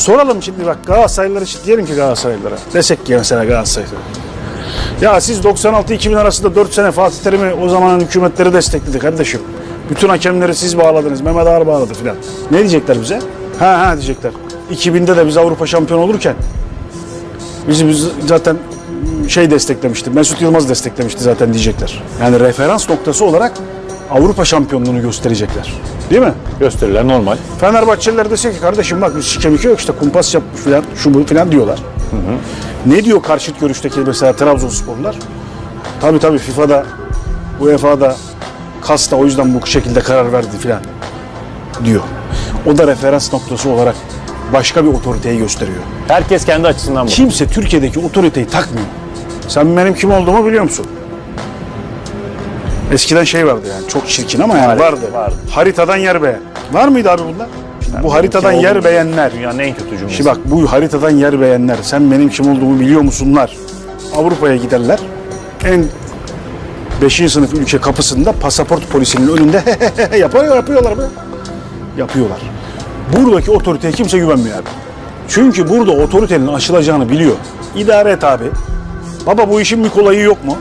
Soralım şimdi bak Galatasaraylılar için diyelim ki Galatasaraylılara. Desek ki mesela Galatasaraylılara. Ya siz 96-2000 arasında 4 sene Fatih Terim'i o zamanın hükümetleri destekledi kardeşim. Bütün hakemleri siz bağladınız. Mehmet Ağar bağladı filan. Ne diyecekler bize? Ha ha diyecekler. 2000'de de biz Avrupa şampiyonu olurken bizi biz zaten şey desteklemişti. Mesut Yılmaz desteklemişti zaten diyecekler. Yani referans noktası olarak Avrupa şampiyonluğunu gösterecekler. Değil mi? Gösteriler normal. Fenerbahçeliler dese ki kardeşim bak biz şikemiki yok işte kumpas yapmış filan şu bu filan diyorlar. Ne diyor karşıt görüşteki mesela Trabzonsporlular? Tabii tabii FIFA'da, UEFA'da, KAS'ta o yüzden bu şekilde karar verdi filan diyor. O da referans noktası olarak başka bir otoriteyi gösteriyor. Herkes kendi açısından bakıyor. Kimse Türkiye'deki otoriteyi takmıyor. Sen benim kim olduğumu biliyor musun? Eskiden şey vardı yani çok çirkin ama yani Vardı, vardı. vardı. Haritadan yer beğen. Var mıydı abi bunlar? bu haritadan yer olduğunu- beğenler. Dünyanın en kötü cümlesi. Şimdi bak bu haritadan yer beğenler. Sen benim kim olduğumu biliyor musunlar? Avrupa'ya giderler. En 5. sınıf ülke kapısında pasaport polisinin önünde yapıyor, yapıyorlar mı? Yapıyorlar. Buradaki otoriteye kimse güvenmiyor abi. Çünkü burada otoritenin aşılacağını biliyor. İdare et abi. Baba bu işin bir kolayı yok mu?